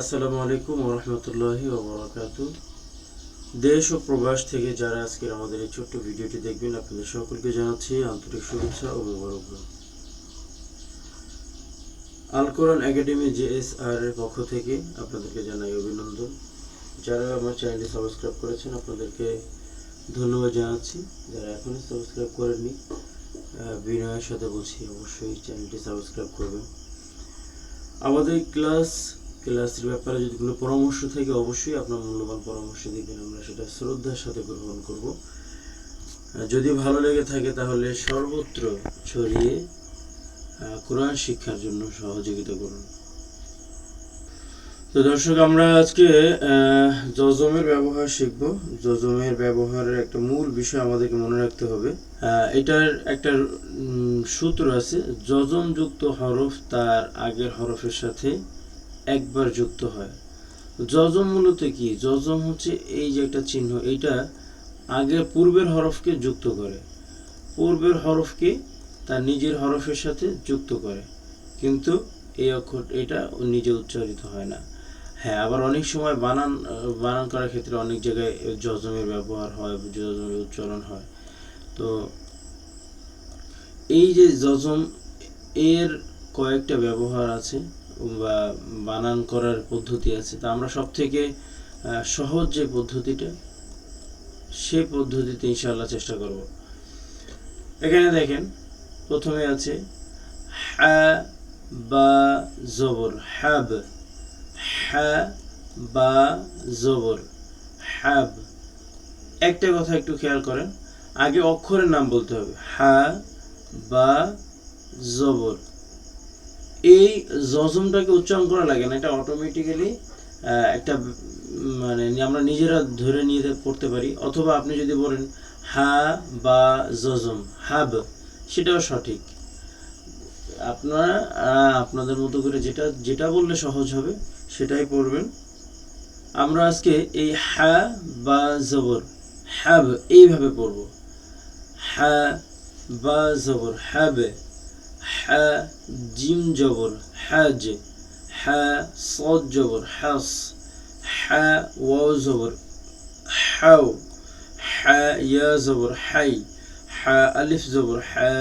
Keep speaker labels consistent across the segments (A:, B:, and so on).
A: আসসালামু আলাইকুম ওরহমতুল্লাহি ওবরাকাত দেশ ও প্রবাস থেকে যারা আজকের আমাদের এই ছোট্ট ভিডিওটি দেখবেন, আপনাদের সকলকে জানাচ্ছি আন্তরিক শুভেচ্ছা ও মোবারকবাদ। আল কোরআন একাডেমি জেএসআর এর পক্ষ থেকে আপনাদেরকে জানাই অভিনন্দন। যারা আমার চ্যানেলটি সাবস্ক্রাইব করেছেন, আপনাদেরকে ধন্যবাদ জানাচ্ছি। যারা এখনই সাবস্ক্রাইব করেননি বিনয়ের সাথে বলছি, অবশ্যই চ্যানেলটি সাবস্ক্রাইব করবেন। আমাদের ক্লাস ক্লাসের ব্যাপারে যদি কোনো পরামর্শ থাকে, অবশ্যই আপনার মূল্যবান পরামর্শ দিবেন। আমরা সেটা শ্রদ্ধার সাথে গ্রহণ করব। যদি ভালো লেগে থাকে, তাহলে সর্বত্র ছড়িয়ে কোরআন শিক্ষার জন্য সহযোগিতা করুন। তো দর্শক, আমরা আজকে জজমের ব্যবহার শিখব। জজমের ব্যবহারের একটা মূল বিষয় আমাদেরকে মনে রাখতে হবে। এটার একটা সূত্র আছে যজমযুক্ত হরফ তার আগের হরফের সাথে একবার যুক্ত হয়। যজম মূলত কি? যজম হচ্ছে এই যে একটা চিহ্ন, এইটা আগে পূর্বের হরফকে যুক্ত করে। পূর্বের হরফকে তার নিজের হরফের সাথে যুক্ত করে। কিন্তু এই অক্ষর, এটা নিজে উচ্চারিত হয় না। হ্যাঁ আবার অনেক সময় বানান বানান করার ক্ষেত্রে অনেক জায়গায় যজমের ব্যবহার হয়, যজমের উচ্চারণ হয়। তো এই যে যজম, এর কয়েকটা ব্যবহার আছে। বা বানান করার পদ্ধতি আছে। তা আমরা সব থেকে সহজ যে পদ্ধতিটা, সে পদ্ধতিতে ইনশাল্লাহ চেষ্টা করব। এখানে দেখেন, প্রথমে আছে হা বা জবর। হ্যাব। হ্যা বা জবর। হ্যাব। একটা কথা একটু খেয়াল করেন, আগে অক্ষরের নাম বলতে হবে। হ্যা বা জবর। এই জজমটাকে উচ্চারণ করা লাগে না, এটা অটোমেটিক্যালি একটা মানে আমরা নিজেরা ধরে নিয়ে পড়তে পারি। অথবা আপনি যদি বলেন, হা, বা জজম হাব, সেটাও সঠিক। আপনারা আপনাদের মতো করে যেটা যেটা বললে সহজ হবে, সেটাই পড়বেন। আমরা আজকে এই হা, বা, জবর হ্যাব এইভাবে পড়ব। হা, বা, জবর হ্যাবে হা জিম জবর হাজ হা صاد জবর হাস হা ওয়াও জবর হাও হা ইয়া জবর হাই হা আলিফ জবর হা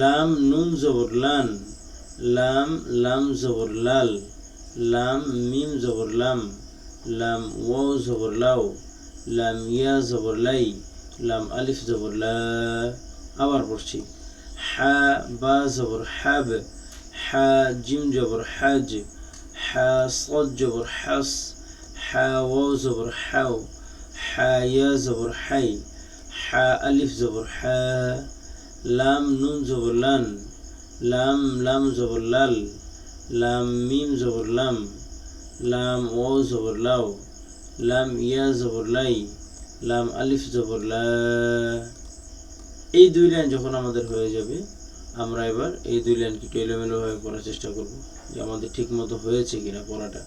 A: লাম নুন জবর লান লাম লাম জবর লাল লাম মিম জবর লাম লাম ওয়াও জবর লাও লাম ইয়া জবর লাই লাম আলিফ জবর লা আবার পড়ছি حا با زبر حاب حا جيم جبر حاج حا صاد جبر حص حا واو زبر حاو حا يا زبر حي حا ألف زبر حا لام نون زبر لأن لام لام زبر لال لام ميم زبر لم لام واو زبر لو لام يا زبر لاي لام ألف زبر لا. এই দুই লাইন যখন আমাদের হয়ে যাবে, আমরা এবার এই দুই লাইনকে একটু এলোমেলোভাবে পড়ার চেষ্টা করব, যে আমাদের ঠিকমতো হয়েছে কিনা পড়াটা।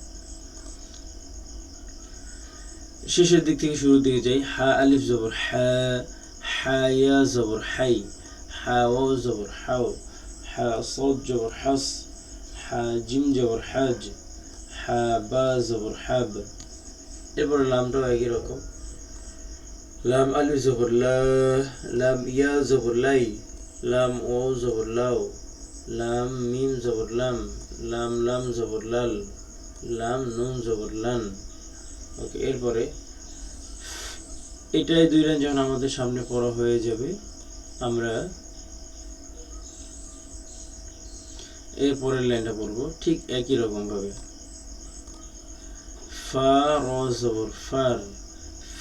A: শেষের দিক থেকে শুরুর দিকে যাই। হা, আলিফ জবর হ্যা হায়া জবর হাই হাও জবর হাও, হা, সদ জবর হাস, হা, জিম জবর হাজ, হা, বা জবর হাব। এরপরে নামটাও একই রকম। লাম আলিফ জবর লা লাম ইয়া জবর লাই লাম ও জবর লাও লাম মিম জবর লাম লাম লাম জবর লাল লাম নুন জবর লান ওকে এরপরে, এটাই দুই লাইন যখন আমাদের সামনে পড়া হয়ে যাবে, আমরা এর পরের লাইনটা পড়ব, ঠিক একই রকম ভাবে। ফা, র জবর ফার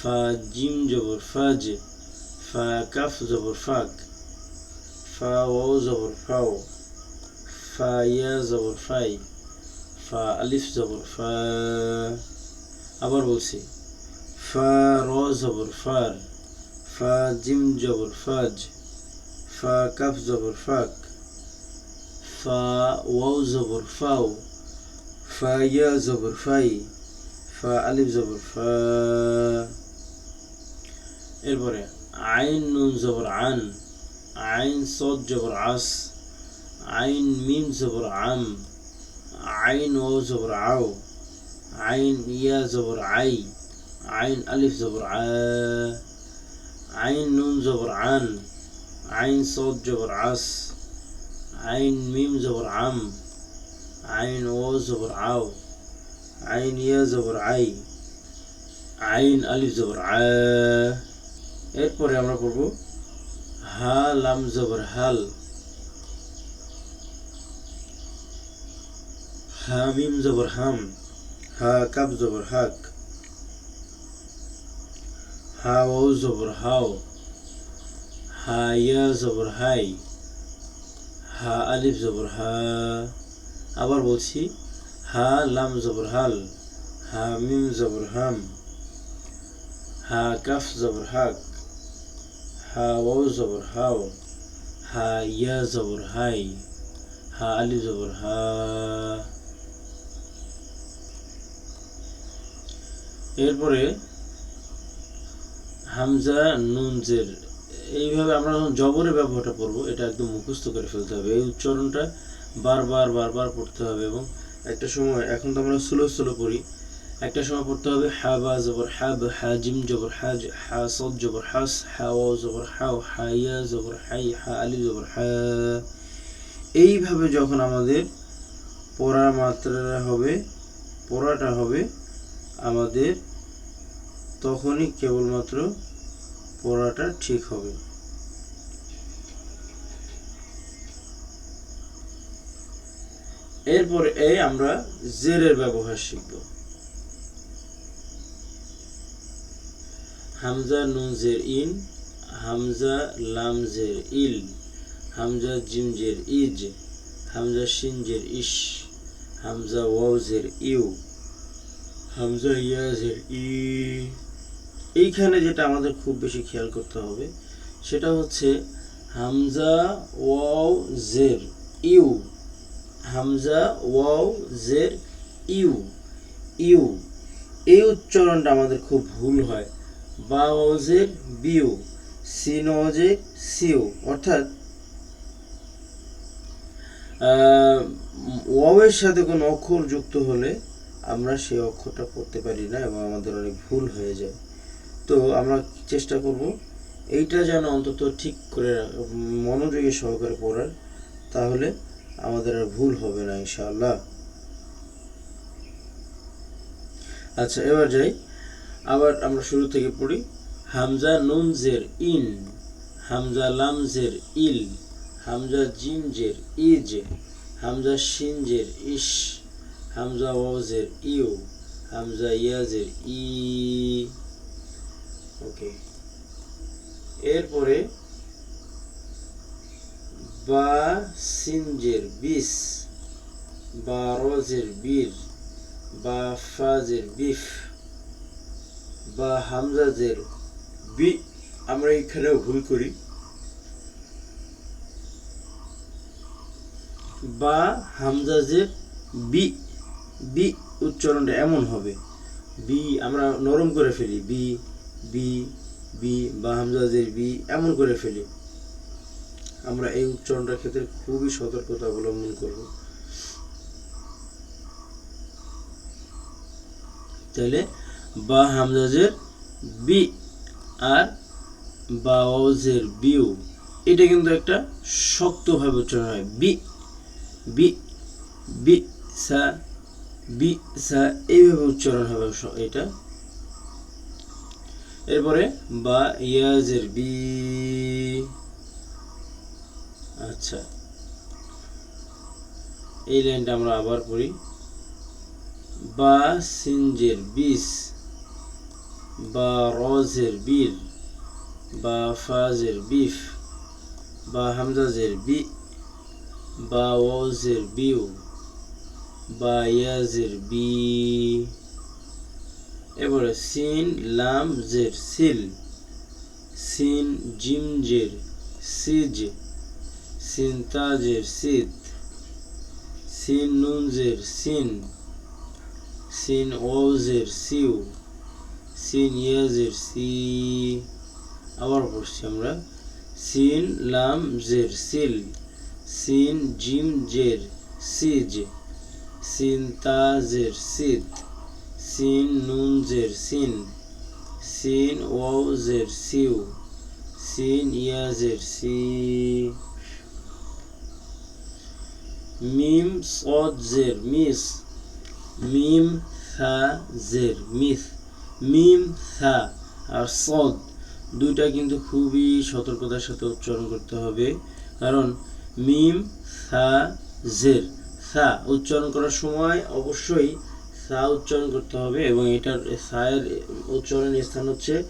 A: ফা জিম জবর ফাজ ফা কাফ জবর ফাক ফা ওয়াও জবর ফাও ফা ইয়া জবর ফাই ফা আলিফ জবর ফা আবার বলছি ফা র জবর ফার ফা জিম জবর ফাজ ফা কাফ জবর ফাক ফা ওয়াও জবর ফাও ফা ইয়া জবর ফাই ফা আলিফ জবর ফা এরপরে, আইন নুন জবর আন, আইন সদ জবর আস, আইন মিম জবর আম, আইন ও জবর আও, আইন ইয়া জবর আই, আইন আলিফ জবর আ, আইন নুন জবর আন, আইন সদ জবর আস, আইন মিম জবর আম, আইন ও জবর আও, আইন ইয়া জবর আই, আইন আলিফ জবর আ। এরপরে আমরা পড়ব হা লাম জবর, হাল। হা মিম জবর, হাম। হা, কাব জবর, হাক। হা, ও জবর, হাও। হা, ইয়া জবর, হাই। হা, আলিফ জবর, হা। আবার বলছি, হা, লাম জবর, হাল। হা, মিম জবর, হাম। হা, কাফ জবর, হাক। হা ও জবর হাও হা ইয়া জবর হাই হা আলিফ জবর হা এরপরে হামজা নুনজের এইভাবে আমরা যখন জবরের ব্যবহারটা পড়ব এটা একদম মুখস্থ করে ফেলতে হবে। এই উচ্চারণটা বারবার বারবার পড়তে হবে এবং একটা সময়, এখন তো আমরা স্লো স্লো পড়ি। একটা সময় পড়তে হবে, হাবা জবর হাব হা জিম জবর হাজ, হা সদ জবর হাস, হা ও জবর হাও হা ইয়া জবর হাই হা আলি জবর হা। এইভাবে যখন আমাদের পড়ার মাত্রাটা হবে, পড়াটা হবে, আমাদের তখনই কেবলমাত্র পড়াটা ঠিক হবে। এরপরে এই আমরা জেরের ব্যবহার শিখব। হামজা নুন জের ইন, হামজা লাম জের ইল, হামজা জিম জের ইজ, হামজা শিন জের ইশ, হামজা ওয়াও জের ইউ, হামজা ইয়াজের ই। এইখানে যেটা আমাদের খুব বেশি খেয়াল করতে হবে, সেটা হচ্ছে হামজা ওয়াও জের ইউ, হামজা ওয়াও জের ইউ ইউ। এই উচ্চারণটা আমাদের খুব ভুল হয়। বা ওজের বিউ সিন সিউ, অর্থাৎ ওয়াওয়ের সাথে কোনো অক্ষর যুক্ত হলে আমরা সেই অক্ষরটা পড়তে পারি না এবং আমাদের অনেক ভুল হয়ে যায়। তো আমরা চেষ্টা করব এইটা যেন অন্তত ঠিক করে মনোযোগী সহকারে পড়ার, তাহলে আমাদের আর ভুল হবে না ইনশাআল্লাহ। আচ্ছা এবার যাই। আবার আমরা শুরু থেকে পড়ি, হামজা নুন জের ইন, হামজা লাম জের ইল, হামজা জিম জের ইজ, হামজা শিন জের ইশ, হামজা ওয়াজের ইউ, হামজা ইয়াজের ই। ওকে। এরপরে বা সিনজের বিস, বা রজের বীর, বা ফাজের বিফ। বা হামজাজের বি, আমরা এখানেও ভুল করি। বা হামজাজের বি বি উচ্চারণটা এমন হবে। বি আমরা নরম করে ফেলি, বি বি বি বা হামজাজের বি এমন করে ফেলি। আমরা এই উচ্চারণটার ক্ষেত্রে খুবই সতর্কতা অবলম্বন করব। তাহলে বা হামজাজের বি আর বা ওজের বিউ, এটা কিন্তু একটা শক্তভাবে উচ্চারণ হয়। বি বি বি, সা বি, সা, এইভাবে উচ্চারণ হবে এটা। এরপরে বা ইয়াজের বি আচ্ছা। এই লাইনটা আমরা আবার পড়ি। বা সিনজের বিস বা রজের বীর বা ফাজের বিফ বা হামজাজের বি বা ওয়াজের বিউ বা ইয়াজের বি এবারে সিন লাম জের সিল সিন জিম জের সিজ সিন তাজের সিত সিন নুন জের সিন সিন ওজের সিউ সিন ইয়াজের সি, আবার পড়ছি আমরা। সিন লাম জের, সিল। সিন জিম জের, সিজ। সিন তাজের সিদ। সিন নুন জের, সিন। সিন ওয়াও জের, সিউ। সিন ইয়াজের সি। মিম সদ জের, মিস। মিম থা জের, মিস। মিম থা আর সদ দুইটা কিন্তু খুবই সতর্কতার সাথে উচ্চারণ করতে হবে। কারণ মিম থা জের সা উচ্চারণ করার সময় অবশ্যই সা উচ্চারণ করতে হবে এবং এটার সায়ের উচ্চারণের স্থান হচ্ছে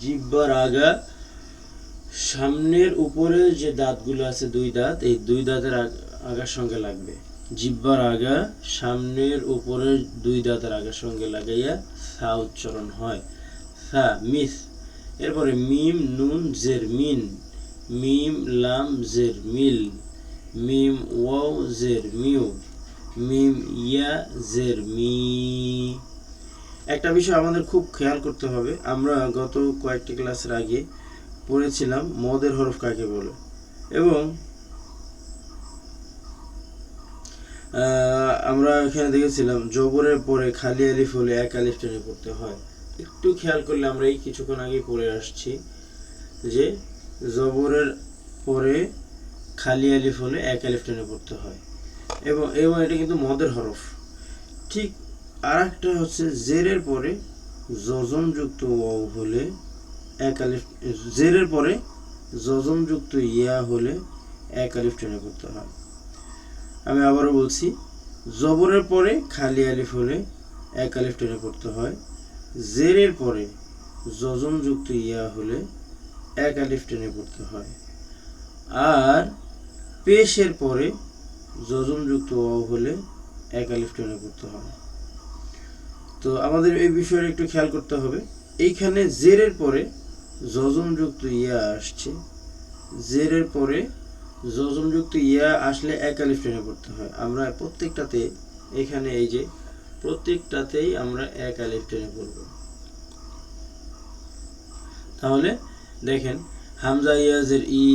A: জিব্বার আগা সামনের উপরে যে দাঁতগুলো আছে দুই দাঁত, এই দুই দাঁতের আগ- আগার সঙ্গে লাগবে। জিব্বার আগা সামনের উপরের দুই দাঁতের আগার সঙ্গে লাগাইয়া সা উচ্চারণ হয়। সা, মিস। এরপরে মিম, নুন, জের, মিন। মিম, লাম, জের, মিল। মিম, ওয়াও, জের, মিউ। মিম, ইয়া, জের, মি। একটা বিষয় আমাদের খুব খেয়াল করতে হবে। আমরা গত কয়েকটি ক্লাসের আগে পড়েছিলাম মদের হরফ কাকে বলে? এবং আমরা এখানে দেখেছিলাম, জবরের পরে খালি আলিফ হলে এক আলিফ টেনে পড়তে হয়। একটু খেয়াল করলে আমরা এই কিছুক্ষণ আগে পড়ে আসছি যে, জবরের পরে খালি আলিফ হলে এক আলিফ টেনে পড়তে হয়। এবং এবং এটা কিন্তু মদের হরফ। ঠিক আর একটা হচ্ছে, জেরের পরে যজমযুক্ত ওয়াও হলে এক আলিফ, জেরের পরে যজমযুক্ত ইয়া হলে এক আলিফ টেনে পড়তে হয়। আমি আবারও বলছি, জবরের পরে খালি আলিফ হলে এক আলিফ টেনে পড়তে হয়, জেরের পরে যজমযুক্ত ইয়া হলে এক আলিফ টেনে পড়তে হয়। আর পেশের পরে যজমযুক্ত ওয়াও হলে এক আলিফ টেনে পড়তে হয়। তো আমাদের এই বিষয়ে একটু খেয়াল করতে হবে। এইখানে জেরের পরে যজমযুক্ত ইয়া আসছে, জেরের পরে যজমযুক্ত ইয়া আসলে এক আলিফ টেনে পড়তে হয়। আমরা প্রত্যেকটাতে, এখানে এই যে, প্রত্যেকটাতেই আমরা এক আলিফ টেনে পড়ব। তাহলে দেখেন, হামজা ইয়াজের ই,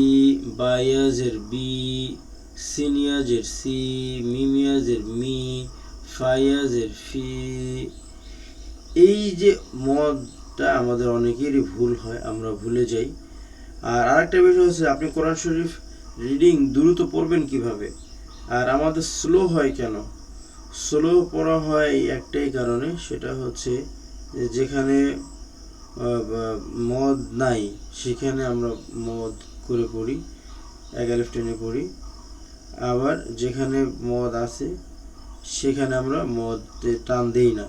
A: বা ইয়াজের বি, সিন ইয়াজের সি, মিম ইয়াজের মি, ফা ইয়াজের ফি, এই যে মদটা আমাদের অনেকেরই ভুল হয়, আমরা ভুলে যাই। আর আরেকটা বিষয় হচ্ছে, আপনি কোরআন শরীফ রিডিং দ্রুত পড়বেন কীভাবে? আর আমাদের স্লো হয় কেন? স্লো পড়া হয় একটাই কারণে, সেটা হচ্ছে যেখানে মদ নাই, সেখানে আমরা মদ করে পড়ি আলিফ টেনে পড়ি। আবার যেখানে মদ আছে, সেখানে আমরা মদ টান দেই না।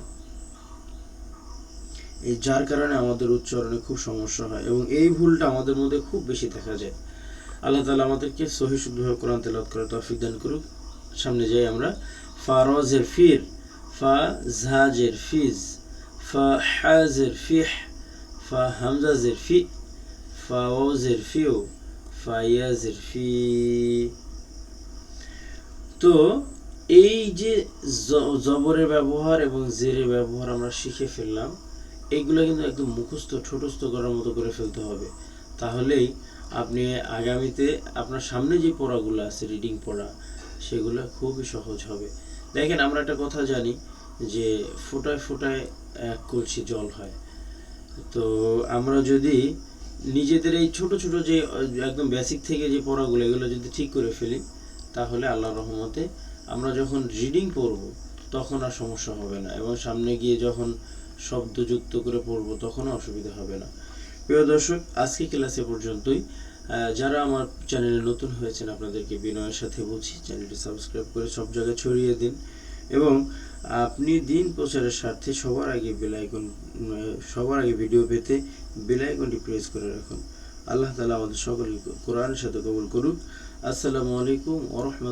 A: এই যার কারণে আমাদের উচ্চারণে খুব সমস্যা হয় এবং এই ভুলটা আমাদের মধ্যে খুব বেশি দেখা যায়। আল্লাহ তালা আমাদেরকে সহি শুদ্ধভাবে কোরআন তেলাওয়াত করে তৌফিক দান করুক। সামনে যাই আমরা। ফারজের ফির ফা ঝাজের ফিজ ফা হাজের ফিহ ফা হামজাজের ফি ফা ওয়াজের ফিউ ফা ইয়াজের ফি। তো এই যে জবরের ব্যবহার এবং জেরের ব্যবহার আমরা শিখে ফেললাম এইগুলো কিন্তু একদম মুখস্থ, ঠোঁটস্থ করার মতো করে ফেলতে হবে। তাহলেই আপনি আগামীতে আপনার সামনে যে পড়াগুলো আছে রিডিং পড়া, সেগুলো খুবই সহজ হবে। দেখেন, আমরা একটা কথা জানি যে ফোটায় ফোটায় এক কলসি জল হয়। তো আমরা যদি নিজেদের এই ছোট ছোট যে, একদম বেসিক থেকে যে পড়াগুলো, এগুলো যদি ঠিক করে ফেলি, তাহলে আল্লাহ রহমতে আমরা যখন রিডিং পড়ব, তখন আর সমস্যা হবে না এবং সামনে গিয়ে যখন শব্দযুক্ত করে পড়ব, তখনও অসুবিধা হবে না। প্রিয় দর্শক, আজকে ক্লাসে পর্যন্তই। যারা আমার চ্যানেলে নতুন হয়েছেন, আপনাদেরকে বিনয়ের সাথে বলছি চ্যানেলটি সাবস্ক্রাইব করে সব জায়গায় ছড়িয়ে দিন এবং আপনি দিন প্রচারের স্বার্থে সবার আগে বেলাইকন সবার আগে ভিডিও পেতে বেল আইকনটি প্রেস করে রাখুন। আল্লাহ তালা আমাদের সকলকে কোরআনের সাথে কবুল করুক। আসসালামু আলাইকুম ওরহমত